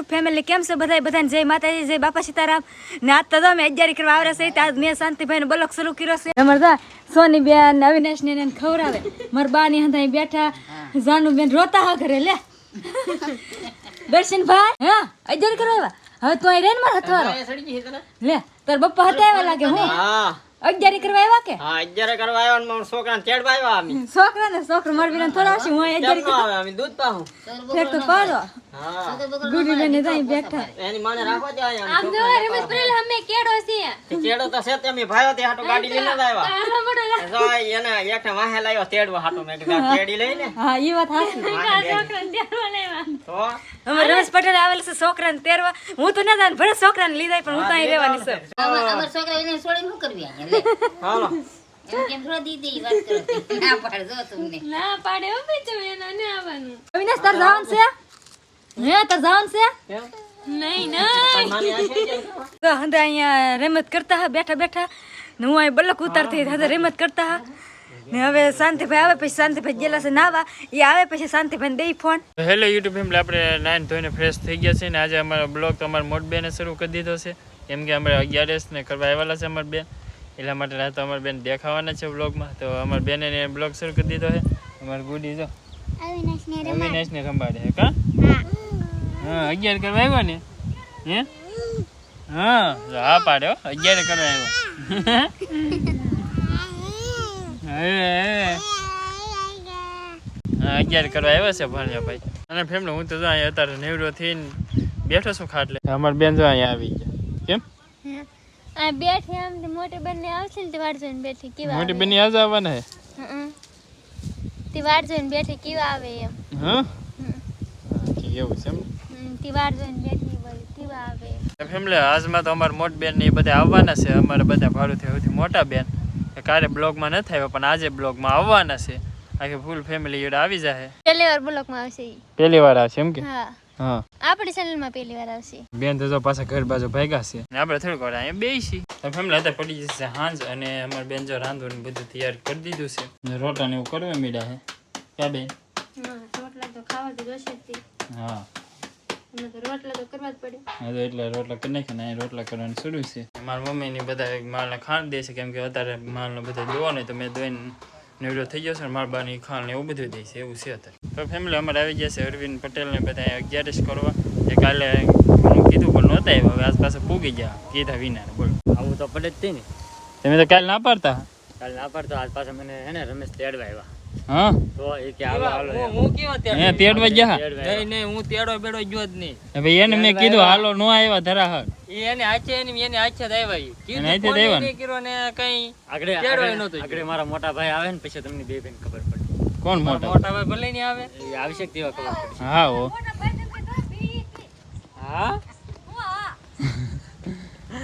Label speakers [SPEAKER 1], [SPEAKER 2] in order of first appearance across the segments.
[SPEAKER 1] YouTube family કેમ છો બધા બધાને જય માતાજી જય બાપા સીતારામ. ને આજ તો અમે અગિયારી કરવા આવ્યા છે આજ મેં શાંતિભાઈ બ્લોક શરૂ કર્યો છે. અમારે સોની બેન અવિનાશ ને એને ખવડાવે. મારા બા ની હંધાઈ બેઠા જાનુ બેન રોતા હા ઘરે લે. દર્શન ભાઈ હા અગિયારી કરવા આવ્યા હવે તો અહીં રહે ને મારા હથવારો. લે તાર બપ્પા હતા આવ્યા લાગે હું? અગિયારી કરવા આવ્યા કે?
[SPEAKER 2] હા અગિયારે કરવા આવ્યા ને છોકરાને તેડવા આવ્યા અમે.
[SPEAKER 1] છોકરા ને છોકરો થોડા હું અગિયારી
[SPEAKER 2] કરવા અમે દૂધ પાહું.
[SPEAKER 1] ફેર તો પાડો. ગુડી બેન ને ત્યાં બેઠા.
[SPEAKER 2] એની માને રાખવા. દે અહીંયા અમે છોકરાને. તે કેડો તો છે તમે ભાયો તે હાટો ગાડી લઈને જ બડો જો એને એકને વાહે લાવ્યો તેડવા હાટો. મે કીધું કેડી લઈને
[SPEAKER 1] હા ઈ વાત હાચી.
[SPEAKER 2] તો?
[SPEAKER 1] અમે રમેશ પટેલ આવેલ છે છોકરાને તેરવા હું તો ના જાણ ભલે છોકરાને લીધા પણ હું તો અહીં રહેવાની છે.
[SPEAKER 3] અમાર છોકરા એને છોડી શું કરવી અહીંયા?
[SPEAKER 2] હાલો.
[SPEAKER 3] ના પાડે થોડા દીદી વાત કરો. ના તમને.
[SPEAKER 1] અવિનાશ તાર જવાનું છે? હે તાર છે? તો હંદે અહીંયા રમત કરતા હા બેઠા બેઠા. ને હું અહીં બલક ઉતારતી હંદે રમત કરતા હા. ને હવે શાંતિભાઈ આવે પછી શાંતિભાઈ ગયેલા છે નાવા. એ આવે પછી શાંતિભાઈ દઈ ફોન.
[SPEAKER 4] હેલો યુટ્યુબ ફેમિલી આપણે નાઈન ધોઈને ફ્રેશ થઈ ગયા છે ને આજે અમારો બ્લોગ તો અમારા મોટ બેને શરૂ કરી દીધો છે. કેમ કે અમે અગિયારસ ને કરવા આવેલા છે અમારા બેન. એટલા માટે રાત અમારા બેન દેખાવાના છે બ્લોગમાં. તો અમારા બેને બ્લોગ શરૂ કરી દીધો છે. અમારી ગુડી જો. અવિનાશ ને સંભાળે છે કા? હા અગિયાર કરવા આવ્યા ને? હે? હા હા પાડ્યો. અગિયાર કરવા આવ્યા. અગિયાર કરવા આવ્યા છે ભણ્યા ભાઈ અને ફેમિલી હું તો અહીંયા અત્યારે નેવડો થઈને બેઠો છું ખાટલે. અમાર બેન જો અહીંયા આવી ગયા. કેમ?
[SPEAKER 5] બેઠી આમ મોટી બંને આવશે ને તે વાડ જોઈને બેઠી કેવા
[SPEAKER 4] મોટી બેન આજ આવવાના હે?
[SPEAKER 5] તે વાડ જોઈને બેઠી કેવા આવે એમ.
[SPEAKER 4] હા? એવું છે એમ?
[SPEAKER 5] હમ, જોઈને બેઠી બોલી કેવા આવે.
[SPEAKER 4] ફેમિલી આજમાં તો અમારા મોટ બેન ને એ બધા આવવાના છે. અમારા બધા ભાડુથી સૌથી મોટા બેન. કાલે બ્લોગમાં નથી આવ્યા પણ આજે બ્લોગમાં આવવાના છે. આખી ફૂલ ફેમિલી આવી જાય
[SPEAKER 5] પહેલી વાર બ્લોકમાં આવશે
[SPEAKER 4] પહેલી વાર આવશે એમ કે?
[SPEAKER 5] હા.
[SPEAKER 4] હા.
[SPEAKER 5] આપણી ચેનલમાં પહેલી વાર આવશે.
[SPEAKER 4] બેન તો જો પાછા ઘર બાજુ ભાગ્યા છે. ને આપણે થોડીક વાર અહીંયા બેસી ફેમિલી પડી જશે હાંજ અને અમારે બેન જો રાંધવું ને બધું તૈયાર કરી દીધું છે. રોટા ને એવું કરવા મીડા છે. ક્યાં બેન?
[SPEAKER 5] રોટલા તો ખાવા તો જોશે
[SPEAKER 4] હા.
[SPEAKER 5] રોટલા તો કરવા જ પડે
[SPEAKER 4] હા તો એટલે રોટલા કરી નાખ્યા ને રોટલા કરવાનું શરૂ છે. મારા મમ્મી ની બધા માલને ખાંડ દે છે કેમ કે અત્યારે માલને બધા દોવાનો તો મેં દોઈને નીવડો થઈ ગયો છે ને મારા બાની ખાણ ને એવું બધું દે છે એવું છે અત્યારે. તો ફેમિલી અમારે આવી ગયા છે અરવિંદ પટેલ ને બધા અગિયારસ કરવા. એ કાલે કીધું પણ નહોતા આવ્યા હવે આસપાસ પૂગી ગયા કીધા વિના બોલો.
[SPEAKER 2] આવું તો પડે જ તે ને.
[SPEAKER 4] તમે તો કાલે ના પાડતા?
[SPEAKER 2] કાલે ના પાડતા આજ પાછા મને હે ને રમેશ તેડવા આવ્યા.
[SPEAKER 4] હા?
[SPEAKER 2] તો એ કે હાલો હાલો એમ.
[SPEAKER 4] હે તેડવા ગયા?
[SPEAKER 2] તેડવા આવ્યા.
[SPEAKER 6] હું તેડો બેડો ગયો જ નહીં.
[SPEAKER 4] હવે એને મેં કીધું હાલો નો આવ્યા ધરાહર.
[SPEAKER 6] એને આચે એની એને આચે જ કીધું
[SPEAKER 4] એને આચે જ
[SPEAKER 6] ફોન ય
[SPEAKER 4] આવ્યા ને?
[SPEAKER 6] નહીં કર્યો ને કઈ
[SPEAKER 2] આગળ આગળ- મારા મોટા ભાઈ આવે ને પછી તમને બે બેન ખબર પડે.
[SPEAKER 4] કોણ મોટા?
[SPEAKER 6] મોટા ભાઈ ભલે નહીં આવે.
[SPEAKER 2] એ તેવા ખબર
[SPEAKER 4] હા હો.
[SPEAKER 6] હા?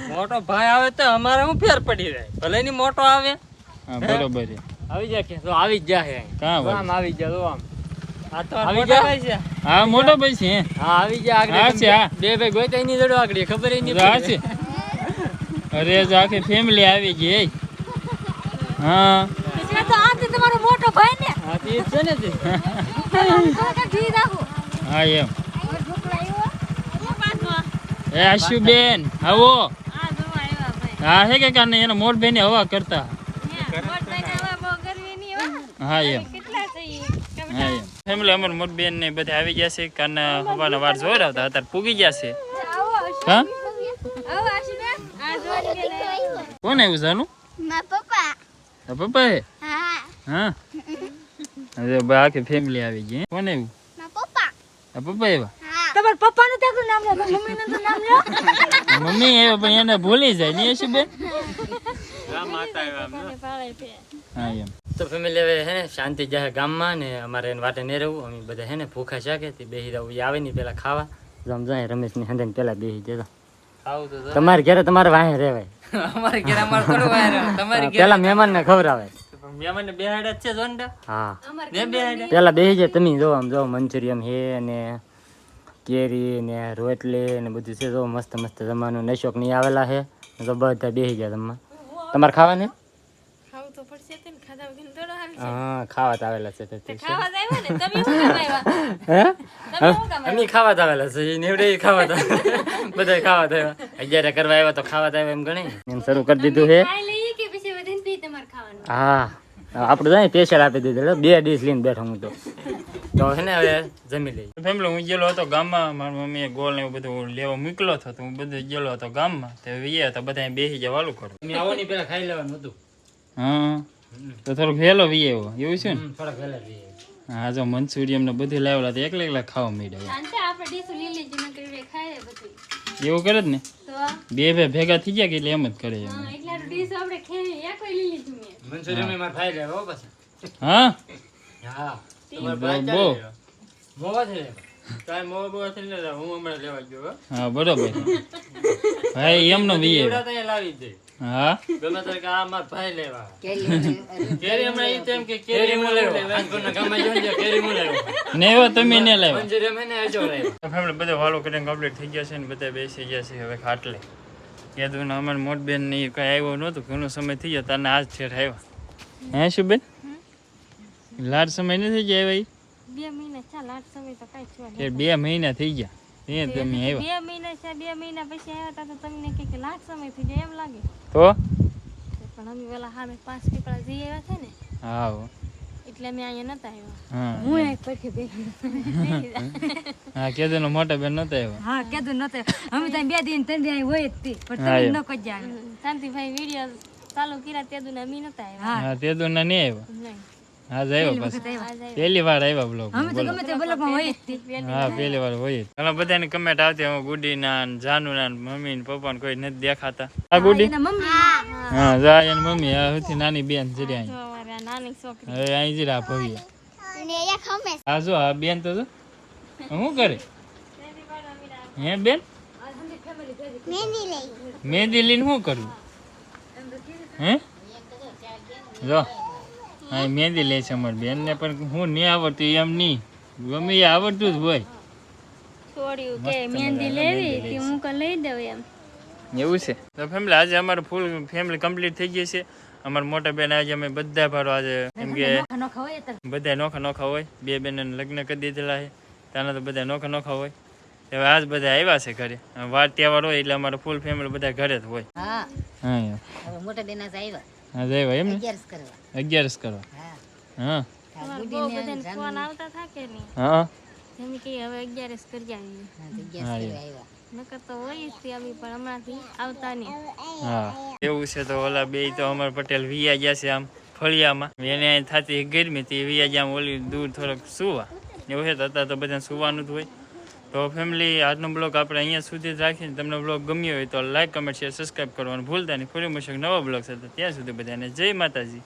[SPEAKER 6] મોટો ભાઈ આવે તો અમારે હું ફેર પડી જાય? ભલે ની મોટો આવે.
[SPEAKER 4] હા બરોબર છે.
[SPEAKER 2] આવી જાય કે? તો આવી જ જાય અહીં.
[SPEAKER 4] કાં
[SPEAKER 2] તો? આમ આવી જાય તો આમ.
[SPEAKER 6] આ તો
[SPEAKER 2] આવી
[SPEAKER 6] મોટા
[SPEAKER 2] જા.
[SPEAKER 6] છે.
[SPEAKER 4] હા મોટો ભાઈ છે. હા
[SPEAKER 2] આવી જાય આગળ.
[SPEAKER 4] હા છે,
[SPEAKER 2] બે ભાઈ ગોતા એની જોડે આગળ ખબર ય નહીં
[SPEAKER 4] હા છે. અરે જો આખી ફેમિલી આવી ગઈ. હા.
[SPEAKER 1] તો આ તે તમારો મોટો ભાઈ ને.
[SPEAKER 2] હા તે છે ને તે.
[SPEAKER 4] હા એમ. એ આશુબેન આવો. હા હે કે કાને એના મોટ બેન હવા કરતા. હા એમ. હા એમ. ફેમિલી અમાર મોટ બેન ને બધા આવી ગયા છે. કાને હવાના વાર રહ્યા અત્યારે પૂગી ગયા છે. હા? કોણ આવ્યું જાનું
[SPEAKER 5] પપ્પા.
[SPEAKER 4] પપ્પા હે
[SPEAKER 5] હા.
[SPEAKER 4] હા? અરે બા આખી ફેમિલી આવી ગઈ હે? કોણ આવ્યું?
[SPEAKER 5] પપ્પા.
[SPEAKER 4] પપ્પા
[SPEAKER 5] હા.
[SPEAKER 1] તમારા પપ્પાનું ત્યાં નામ લો મમ્મીનું તો નામ લો
[SPEAKER 4] મમ્મી આવ્યા પણ એને ભૂલી જાય નહીં આશુબેન હા એમ.
[SPEAKER 2] તો ફેમિલી હવે હે ને શાંતિ જાય ગામમાં ને અમારે એને વાટે નહીં રહેવું. અમે બધા હે ને ભૂખા શાકે તે બેસી રહું ઈ આવે નહીં પેલા ખાવા. જમ જાય રમેશની હંદે પેલા બેસી જતા તમારે ઘરે તમારે વાહે રહેવાય.
[SPEAKER 6] અમારે ઘેર અમારે થોડું વાર તમારી ઘેર
[SPEAKER 2] પેલા મહેમાન ને ખવડાવે
[SPEAKER 6] મહેમાન બેહાડે જ છે જોનડા
[SPEAKER 2] હા.
[SPEAKER 6] બે બેહાડે
[SPEAKER 2] પેલા બેસી જાય તમે જો આમ જો મંચુરિયમ હે ને કેરી ને રોટલી ને બધું છે જો મસ્ત મસ્ત જમવાનું. નશોક નહીં આવેલા છે તો બધા બેસી જાય તમે તમારે ખાવાને
[SPEAKER 5] તો પડશે તે ને ખાધા વગર થોડો હાલ
[SPEAKER 6] હા ખાવા આવેલા છે તે
[SPEAKER 1] ખાવા આવ્યા ને? તમે શું આવ્યા?
[SPEAKER 6] હે?
[SPEAKER 1] તમે શું કામ
[SPEAKER 6] અમે ખાવા આવેલા છે ઈ નીવડે ખાવા બધા ખાવા આવ્યા અગિયારે કરવા આવ્યા તો ખાવા આવ્યા એમ ગણી. એમ શરૂ કરી દીધું છે હા. આપણે જાય સ્પેશિયલ આપી દીધું બે ડીશ લઈને બેઠો હું તો. તો હે ને હવે જમી લઈ
[SPEAKER 4] ફેમિલી હું ગયેલો હતો ગામમાં મારી મમ્મીએ ગોળ ને એવું બધું લેવા મોકલો હતો તો હું બધું ગયેલો હતો ગામમાં. તે વીએ તો બધા બેસી જવાનું વાલું કરું.
[SPEAKER 6] તમે આવો પેલા ખાઈ લેવાનું હતું.
[SPEAKER 4] હા. તો થોડોક વહેલો વીએ આવ્યો એવું છે ને?
[SPEAKER 6] થોડાક વહેલા જઈએ
[SPEAKER 4] હા જો મંચુરિયમ ને બધું લાવેલા તો એકલા એકલા ખાવા
[SPEAKER 5] બધું.
[SPEAKER 4] એવું કરે જ ને? બે બે ભેગા થઈ ગયા કે એટલે એમ જ કરે એમ
[SPEAKER 5] હા
[SPEAKER 6] હો?
[SPEAKER 4] બરોબર. ભાઈ એમનો વીએ.
[SPEAKER 6] લાવી દે.
[SPEAKER 4] હા?
[SPEAKER 6] ગમે ત્યારે કે આ મારા ભાઈ લેવા.
[SPEAKER 3] કેરી
[SPEAKER 6] કેરી હમણાં ઈ તેમ કે કેરી લેવો? કેરી લેવો.
[SPEAKER 4] ને એવો તમે ને લાવ્યા
[SPEAKER 6] મંચુરિયન એને હજો લેવો.
[SPEAKER 4] બધા વાલો કરીને કમ્પ્લીટ થઈ ગયા છે ને બધા બેસી ગયા છે હવે ખાટલે. કીધું ને અમારે મોટ બેન ને કઈ આવ્યો નહોતું ઘણો સમય થઈ ગયો તને આજ છેઠ આવ્યા. હે શું બેન લાડ સમય નથી ગયા આવ્યા?
[SPEAKER 5] બે મહિના ચાલ આઠ સમય તો કઈ
[SPEAKER 4] બે મહિના થઈ ગયા. તમે આવ્યા.
[SPEAKER 5] બે મહિના છે બે મહિના પછી આવ્યા તા તો તમને કે કે લાખ સમય થઈ જાય એમ લાગે.
[SPEAKER 4] તો?
[SPEAKER 5] પણ અમે પેલા સામે પાંચ પીપળા જઈ આવ્યા છે ને
[SPEAKER 4] હા
[SPEAKER 5] એટલે અમે અહીંયા નતા આવ્યા.
[SPEAKER 4] હું.
[SPEAKER 1] એક પડખે બેઠી
[SPEAKER 4] હા ને મોટા બેન નતા આવ્યા.
[SPEAKER 1] હા કેદુ નતો અમે ત્યાં બે દિન ત્રણ દિન હોય જ તી પણ તમે ન
[SPEAKER 5] શાંતિભાઈ વીડિયો ચાલુ કર્યા તેદુ દુને અમે નતા આવ્યા.
[SPEAKER 4] હા. તે તો ના નહીં આવ્યા.
[SPEAKER 5] નહીં.
[SPEAKER 4] હા આવ્યો પાછો. પહેલી વાર આવ્યા બ્લોગ
[SPEAKER 1] અમે તો ગમે તે બ્લોકમાં હોય જ
[SPEAKER 4] હા પહેલી વાર હોય જ. ઘણા બધાની કમેન્ટ આવતી હું ગુડી ના ને જાનુ ના ને મમ્મી ને પપ્પા ને કોઈ નથી દેખાતા. આ ગુડી? હા જા એની મમ્મી. આ હતી નાની બેન જરી અહીં
[SPEAKER 5] તો અમારે આ નાની છોકરી.
[SPEAKER 4] હવે અહીં જરા ભવ્ય હા જો આ બેન તો શું કરે? હે બેન? મહેંદી લઈને શું કરવું હે? જો. હા મહેંદી લે છે અમારી બેન ને પણ હું નહીં આવડતું એમ નહીં. ગમે એ આવડતું જ હોય.
[SPEAKER 5] છોડ્યું કે મહેંદી લેવી કે હું કો લઈ દઉં એમ?
[SPEAKER 4] એવું છે? તો ફેમિલી આજે અમારું ફૂલ ફેમિલી કમ્પ્લીટ થઈ ગઈ છે. અમારા મોટા બેન આજે અમે બધા ભાડો આજે કેમ કે
[SPEAKER 1] નોખા નોખા હોય તો.
[SPEAKER 4] બધા નોખા નોખા હોય. બે બેન લગ્ન કરી દીધેલા છે. ત્યાંના તો બધા નોખા નોખા હોય. હવે આજ બધા આવ્યા છે ઘરે. વાર તહેવાર હોય એટલે અમારો ફૂલ ફેમિલી બધા ઘરે જ હોય.
[SPEAKER 3] હા. મોટા બેના આવ્યા.
[SPEAKER 4] હા જય ભાઈ એમ ને?
[SPEAKER 3] અગિયારસ કરવા.
[SPEAKER 4] અગિયારસ કરવા.
[SPEAKER 3] હા.
[SPEAKER 4] હા.
[SPEAKER 5] તમારે બહુ બધાને ફોન આવતા থাকে ને
[SPEAKER 4] હા.
[SPEAKER 5] એમ કે હવે અગિયારસ કરી આવીએ.
[SPEAKER 3] હા, તો અગિયારસ કરવા આવ્યા.
[SPEAKER 5] નકર તો હોય જ તે અમે પણ હમણાંથી આવતા નહીં.
[SPEAKER 4] હા. એવું છે તો ઓલા બે તો અમર પટેલ વિયા ગયા છે આમ ફળિયામાં. એને થતી ગરમી તે વિયા ગયા આમ ઓલી દૂર થોડોક સુવા. એવું છે તો અત્યારે તો બધા સુવાનું જ હોય. તો ફેમિલી આજનો બ્લોગ આપણે અહીંયા સુધી જ રાખીને તમને બ્લોગ ગમ્યો હોય તો લાઈક કમેન્ટ શેર સબસ્ક્રાઈબ કરવાનું ભૂલતા નહીં. ફરી મળશે નવા બ્લોગ સાથે. ત્યાં સુધી બધાને જય માતાજી.